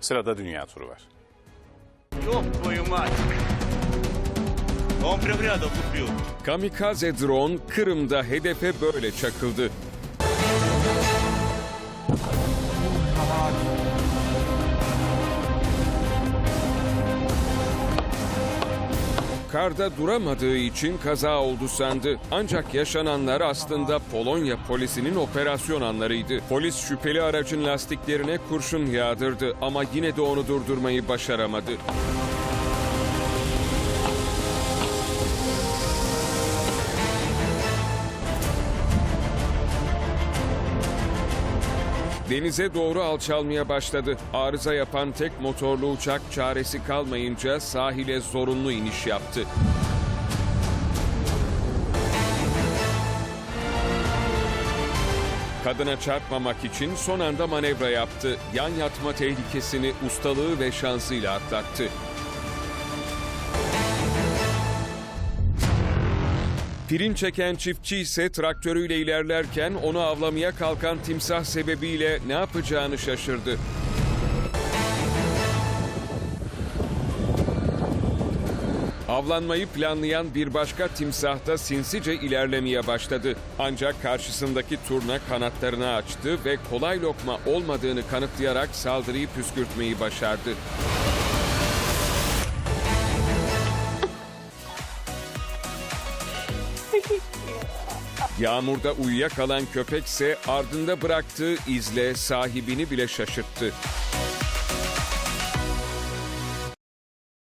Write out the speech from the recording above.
Sırada dünya turu var. Yok koyma. Kamikaze drone Kırım'da hedefe böyle çakıldı. Karda duramadığı için kaza oldu sandı. Ancak yaşananlar aslında Polonya polisinin operasyon anlarıydı. Polis şüpheli aracın lastiklerine kurşun yağdırdı ama yine de onu durdurmayı başaramadı. Denize doğru alçalmaya başladı. Arıza yapan tek motorlu uçak çaresi kalmayınca sahile zorunlu iniş yaptı. Kadına çarpmamak için son anda manevra yaptı. Yan yatma tehlikesini ustalığı ve şansıyla atlattı. Pirin çeken çiftçi ise traktörüyle ilerlerken onu avlamaya kalkan timsah sebebiyle ne yapacağını şaşırdı. Avlanmayı planlayan bir başka timsah da sinsice ilerlemeye başladı. Ancak karşısındaki turna kanatlarını açtı ve kolay lokma olmadığını kanıtlayarak saldırıyı püskürtmeyi başardı. Yağmurda uyuyakalan köpekse ardında bıraktığı izle sahibini bile şaşırttı.